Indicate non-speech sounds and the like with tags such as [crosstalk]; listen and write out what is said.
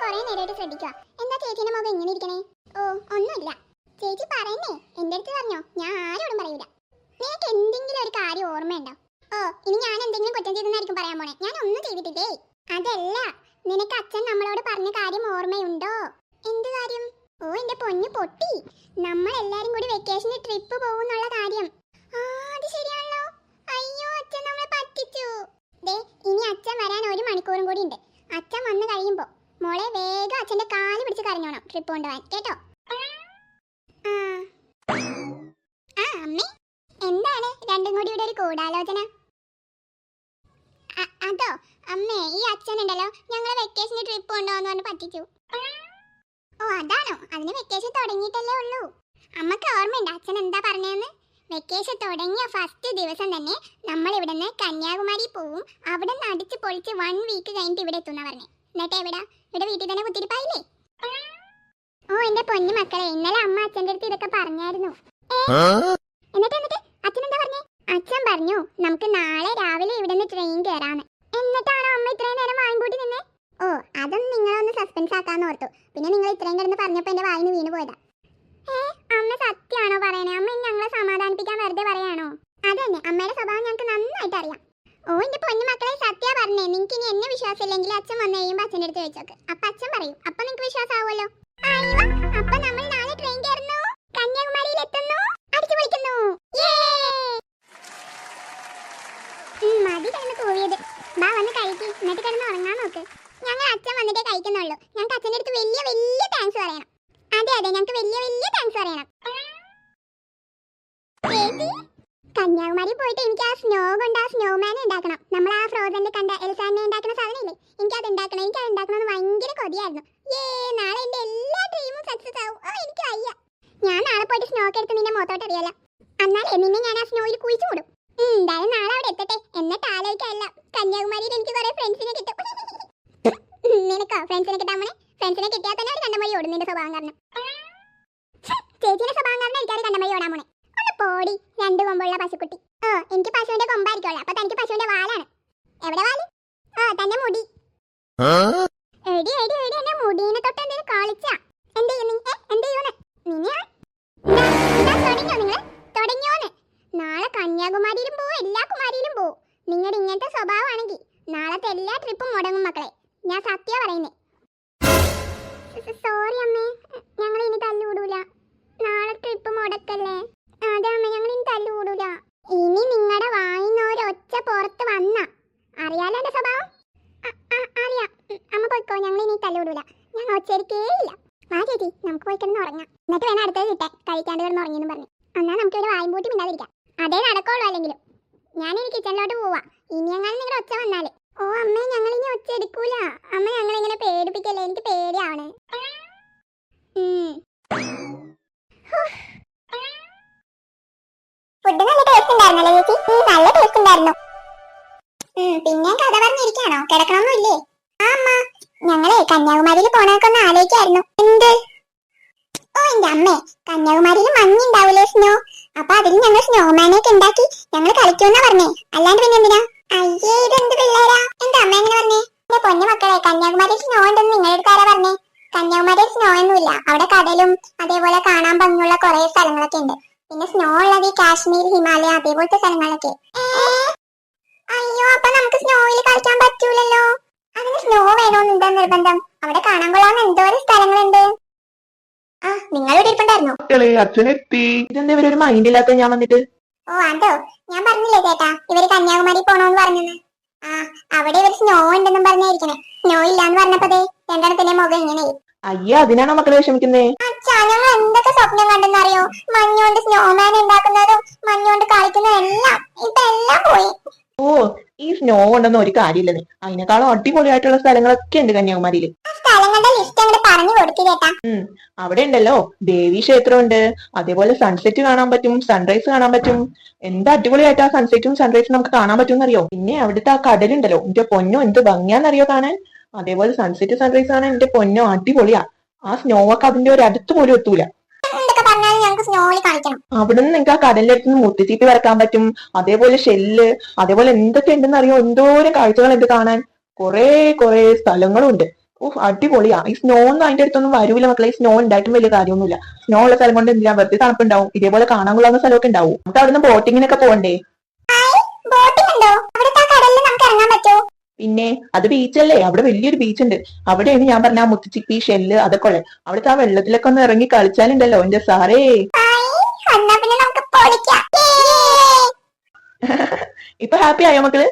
കൊറേ നേരമായിട്ട് ശ്രദ്ധിക്കുക എന്താ ചേച്ചിന്റെ മുഖം എങ്ങനെ ഇരിക്കണേ? ഓ ഒന്നുമില്ല. ചേച്ചി പറയുന്നേ എന്റെ അടുത്ത് പറഞ്ഞോ. ഞാൻ ആരോടും പറയൂല. നിനക്ക് എന്തെങ്കിലും ഒരു കാര്യം ഓർമ്മയുണ്ടോ? ഓ ഇനി ഞാൻ എന്തെങ്കിലും കുറ്റം ചെയ്തെന്നായിരിക്കും പറയാൻ പോണേ. ഞാൻ ഒന്നും ചെയ്തിട്ടില്ലേ? അതല്ല നിനക്ക് അച്ഛൻ നമ്മളോട് പറഞ്ഞ കാര്യം ഓർമ്മയുണ്ടോ? എന്ത് കാര്യം? ഓ എന്റെ പൊന്നു പൊട്ടി. നമ്മൾ എല്ലാരും കൂടി വെക്കേഷന് ട്രിപ്പ് പോകുന്നുള്ള കാര്യം. ആ അത് ശരിയാണല്ലോ. അയ്യോ അച്ഛൻ നമ്മളെ പറ്റിച്ചു. ദേ ഇനി അച്ഛൻ വരാൻ ഒരു മണിക്കൂറും കൂടി ഉണ്ട്. അച്ഛൻ വന്നു കഴിയുമ്പോ മോളെ വേഗം അച്ഛന്റെ കാലി പിടിച്ച് കരഞ്ഞോണം ട്രിപ്പ് കൊണ്ടുപോവാൻ. കേട്ടോ? ആ. അമ്മേ. എന്താണ് രണ്ടും കൂടി ഇവിടെ ഒരു കൂടാലോചന അതോ? അമ്മേ ഈ അച്ഛൻ ഉണ്ടല്ലോ ഞങ്ങളെ വെക്കേഷന് ട്രിപ്പ് കൊണ്ടുപോകാന്ന് പറഞ്ഞ് പറ്റിച്ചു. ഓ അതാണോ? അതിന് വെക്കേഷൻ തുടങ്ങിയിട്ടല്ലേ ഉള്ളൂ. അമ്മയ്ക്ക് ഓർമ്മയുണ്ട് അച്ഛൻ എന്താ പറഞ്ഞതെന്ന് വെക്കേഷൻ തുടങ്ങിയ ഫസ്റ്റ് ദിവസം തന്നെ നമ്മൾ ഇവിടുന്ന് കന്യാകുമാരി പോവും. അവിടെ നിന്ന് അടിച്ച് പൊളിച്ച് വൺ വീക്ക് കഴിഞ്ഞിട്ട് ഇവിടെ എത്തുന്ന പറഞ്ഞേ. എന്നിട്ട് എവിടാ? ഇവിടെ വീട്ടിൽ തന്നെ കുത്തിരിപ്പായില്ലേ? ഓ എന്റെ പൊന്നു മക്കളെ ഇന്നലെ അമ്മ അച്ഛന്റെ അടുത്ത് ഇതൊക്കെ പറഞ്ഞായിരുന്നു. എന്നിട്ട് എന്നിട്ട് അച്ഛൻ എന്താ പറഞ്ഞേ? അച്ഛൻ പറഞ്ഞു നമുക്ക് നാളെ രാവിലെ ഇവിടുന്ന് ട്രെയിൻ കയറാന്ന് എന്നിട്ടാണോ അമ്മ ഇത്രയും നേരം വാങ്ങിക്കൂട്ടി നിന്നെ? ഓ അതൊന്നും നിങ്ങളൊന്ന് സസ്പെൻസ് ആക്കാന്ന് ഓർത്തു. പിന്നെ നിങ്ങൾ ഇത്രയും കിടന്ന് പറഞ്ഞപ്പോ എന്റെ വായിന്ന് വീണ് പോയതാ. ഏ അമ്മ സത്യാണോ പറയണേ? അമ്മ ഞങ്ങളെ സമാധാനിപ്പിക്കാൻ അപ്പൊ നമ്മൾ ട്രെയിൻ കന്യാകുമാരിയിൽ എത്തുന്നു. ഞങ്ങൾ അച്ഛൻ വന്നിട്ടേ കഴിക്കുന്നുള്ളൂ. ഞങ്ങൾക്ക് അച്ഛന്റെ അടുത്ത് വലിയ വലിയ താങ്ക്സ് പറയണം. അതെ അതെ ഞങ്ങൾക്ക് വലിയ വലിയ താങ്ക്സ് പറയണം. കന്യാകുമാരി പോയിട്ട് എനിക്ക് ആ സ്നോ കൊണ്ട് ആ സ്നോമാനെ ഉണ്ടാക്കണം. നമ്മൾ ആ ഫ്രോസനിൽ കണ്ട എൽസാനെ ഉണ്ടാക്കുന്ന സാധനമില്ലേ എനിക്ക് അത് ഉണ്ടാക്കണം. എനിക്ക് അത് ഉണ്ടാക്കണം എന്ന് ഭയങ്കര കൊതിയായിരുന്നു. ഏ നാളെ എന്റെ എല്ലാ ഡ്രീമും സക്സസ് ആവും. ഓ എനിക്ക് വയ്യ. ഞാൻ നാളെ പോയിട്ട് സ്നോ ഒക്കെ എടുത്ത് നിന്റെ മുഖത്തോട്ട് അറിയാലോ എന്നാലേ നിന്നെ ഞാൻ ആ സ്നോയിൽ കുഴിച്ചു ഉം, എന്തായാലും നാളെ അവിടെ എത്തട്ടെ. എന്നിട്ട് ആലോചിക്കല്ല കന്യാകുമാരിയിൽ എനിക്ക് കുറെ ഫ്രണ്ട്സിനെ കിട്ടും. [laughs] നിനക്കോ? ഫ്രണ്ട്സിനെ കിട്ടാൻ പോണേ? ഫ്രണ്ട്സിനെ കിട്ടിയാൽ തന്നെ ഒരു കണ്ടമഴി ഓടും നിന്റെ സ്വഭാവം കാരണം. ചേച്ചിയുടെ സ്വഭാവം കാരണം എനിക്കത് കണ്ടമഴി ഓടാൻ പോണേ. ഒന്ന് രണ്ട് കൊമ്പുള്ള പശുക്കുട്ടി. ഓ എനിക്ക് പശുവിന്റെ കൊമ്പായിരിക്കുമല്ലോ അപ്പൊ തനിക്ക് പശുവിന്റെ വാലാണ്. എവിടെ വാൽ? ഓ തന്റെ മുടി. എടി എടി എടി എന്റെ മുടീനെ തൊട്ട് എന്തേലും കളിച്ചാ എന്ത് ചെയ്യുന്നു? എന്ത് ചെയ്യുന്നു? നിന്നെയാ അറിയാലോ എന്റെ സ്വഭാവം? അറിയാം. അമ്മ പോയിക്കോ. ഞങ്ങൾ ഇനി തല്ലുവിടൂല. ഞങ്ങൾ ഒച്ചരിക്കേ ഇല്ല. വാ ചേച്ചി. നമുക്ക് പോയി കിടന്ന് ഉറങ്ങാം. എന്നിട്ട് വേണം അടുത്തത് കിട്ടാൻ കഴിക്കാണ്ട് കിടന്ന് ഉറങ്ങിയെന്ന് പറഞ്ഞു. എന്നാ നമുക്ക് ഇവിടെ വായും പൂട്ടി മിണ്ടാതിരിക്കാം. അതേ നടക്കുള്ളൂ അല്ലെങ്കിലും. ഞാൻ ഇനി കിച്ചണിലോട്ട് പോവാ. ഇനി എങ്ങാനും നിങ്ങളുടെ ഒച്ച വന്നാൽ. ഓ അമ്മ ഞങ്ങൾ ഇനി ഒച്ച എടുക്കൂല അമ്മ ഞങ്ങളിങ്ങനെ പേടിപ്പിക്കല്ലേ? എനിക്ക് പേടിയാണ് പിന്നെ കഥ പറഞ്ഞിരിക്കാണോ? കിടക്കണമൊന്നുമില്ലേ ആ അമ്മ. ഞങ്ങളെ കന്യാകുമാരിയിൽ പോണൊക്കെ ഒന്ന് ആലോചിക്കായിരുന്നു. എന്ത്? ഓ എന്റെ അമ്മേ. കന്യാകുമാരിയിൽ മഞ്ഞുണ്ടാവൂലേ സ്നോ? അപ്പൊ അതിൽ ഞങ്ങൾ സ്നോമാനൊക്കെ ഉണ്ടാക്കി ഞങ്ങൾ കളിക്കുമെന്നാ പറഞ്ഞേ. അല്ലാണ്ട് പിന്നെ എന്തിനാ? അയ്യേ ഇതെന്ത് പിള്ളേരാ? എന്റെ അമ്മ എങ്ങനെ പറഞ്ഞേ? എന്റെ പൊന്നു മക്കളെ കന്യാകുമാരിയിൽ സ്നോ ഉണ്ടെന്ന് നിങ്ങളുടെ ആരാ പറഞ്ഞേ? കന്യാകുമാരിയിൽ സ്നോ ഒന്നുമില്ല അവിടെ കടലും അതേപോലെ കാണാൻ ഭംഗിയുള്ള കുറെ സ്ഥലങ്ങളൊക്കെ ഉണ്ട്. പിന്നെ സ്നോ ഉള്ളത് കാശ്മീർ ഹിമാലയ അതേപോലത്തെ സ്ഥലങ്ങളൊക്കെ. ഏ? അയ്യോ അപ്പൊ നമുക്ക് സ്നോയിൽ കളിക്കാൻ പറ്റൂലല്ലോ? അതിന് സ്നോ വേണോന്ന് എന്താ നിർബന്ധം? അവിടെ കാണാൻ കൊള്ളാവുന്ന എന്തോരം സ്ഥലങ്ങളുണ്ട്. ആ നിങ്ങൾ ഇവിടെ മക്കളെ അച്ഛനെത്തി ഇതെന്താ ഇവർ ഒരു മൈൻഡ് ഇല്ലാത്ത ഞാൻ വന്നിട്ട്? ഓ അതോ. ഞാൻ പറഞ്ഞില്ലേ ചേട്ടാ ഇവർ കന്യാകുമാരി പോണോന്ന് പറഞ്ഞെന്ന്. ആ അവിടെ ഇവർ സ്നോ ഉണ്ടെന്നും പറഞ്ഞായിരിക്കണേ. സ്നോ ഇല്ലാന്ന് പറഞ്ഞപ്പോ ദേ രണ്ടെണ്ണത്തിന്റെ മുഖം ഇങ്ങനെ അയ്യ അതിനാണോ മക്കളെ വിഷമിക്കുന്നേ? അച്ഛാ ഞങ്ങൾ എന്തൊക്കെ സ്വപ്നം കണ്ടെന്നറിയോ മഞ്ഞുകൊണ്ട് സ്നോമാൻ ഉണ്ടാക്കുന്നതും മഞ്ഞുകൊണ്ട് കളിക്കുന്നതും എല്ലാം ഇതെല്ലാം പോയി. ഓ ഈ സ്നോ കൊണ്ടൊന്നും ഒരു കാര്യമില്ല അതിനേക്കാളും അടിപൊളിയായിട്ടുള്ള സ്ഥലങ്ങളൊക്കെ ഉണ്ട് കന്യാകുമാരിയിൽ. അവിടെ ഉണ്ടല്ലോ. ദേവി ക്ഷേത്രം ഉണ്ട് അതേപോലെ സൺസെറ്റ് കാണാൻ പറ്റും സൺറൈസ് കാണാൻ പറ്റും. എന്താ അടിപൊളിയായിട്ട് ആ സൺസെറ്റും സൺറൈസും നമുക്ക് കാണാൻ പറ്റും അറിയോ പിന്നെ അവിടുത്തെ ആ കടലുണ്ടല്ലോ. എന്റെ പൊന്നോ എന്ത് ഭംഗിയാന്നറിയോ കാണാൻ? അതേപോലെ സൺസെറ്റ് സൺറൈസ് കാണാൻ എന്റെ പൊന്നോ അടിപൊളിയാ. ആ സ്നോ ഒക്കെ അതിന്റെ ഒരു അടുത്ത് പോലും എത്തൂല ഞങ്ങൾക്ക് കളിക്കണം അവിടെ നിന്ന് നിങ്ങൾക്ക് ആ കടലിന്റെ അടുത്ത് നിന്ന് വരക്കാൻ പറ്റും. അതേപോലെ ഷെല്ല് അതേപോലെ എന്തൊക്കെ ഉണ്ടെന്ന് അറിയോ? എന്തോരം കാഴ്ചകൾ ഉണ്ട് കാണാൻ. കൊറേ കൊറേ സ്ഥലങ്ങളും ഉണ്ട് ഓഹ് അടിപൊളിയാ. ഈ സ്നോ ഒന്നും അതിന്റെ അടുത്തൊന്നും വരൂല മക്കളെ. ഈ സ്നോ ഉണ്ടായിട്ടും വലിയ കാര്യമൊന്നുമില്ല. സ്നോ ഉള്ള സ്ഥലം കൊണ്ട് എന്തിനാ? വെറുതെ തണുപ്പുണ്ടാവും. ഇതേപോലെ കാണാൻ കൊള്ളാവുന്ന സ്ഥലമൊക്കെ ഉണ്ടാവും. നമുക്ക് അവിടുന്ന് ബോട്ടിങ്ങിനൊക്കെ പോകണ്ടേ? ബോട്ടിംഗ് ഉണ്ടോ? കടലിൽ നമുക്ക് ഇറങ്ങാൻ പറ്റുമോ? പിന്നെ അത് ബീച്ചല്ലേ അവിടെ വലിയൊരു ബീച്ച് ഉണ്ട്. അവിടെയാണ് ഞാൻ പറഞ്ഞ ആ മുത്തുച്ചിപ്പി ഷെല്ല് അതൊക്കെ ഉള്ളത്. അവിടുത്തെ ആ വെള്ളത്തിലൊക്കെ ഒന്ന് ഇറങ്ങി കളിച്ചാലുണ്ടല്ലോ എന്റെ സാറേ. [laughs] ഇപ്പൊ ഹാപ്പി ആയോ മക്കൾ?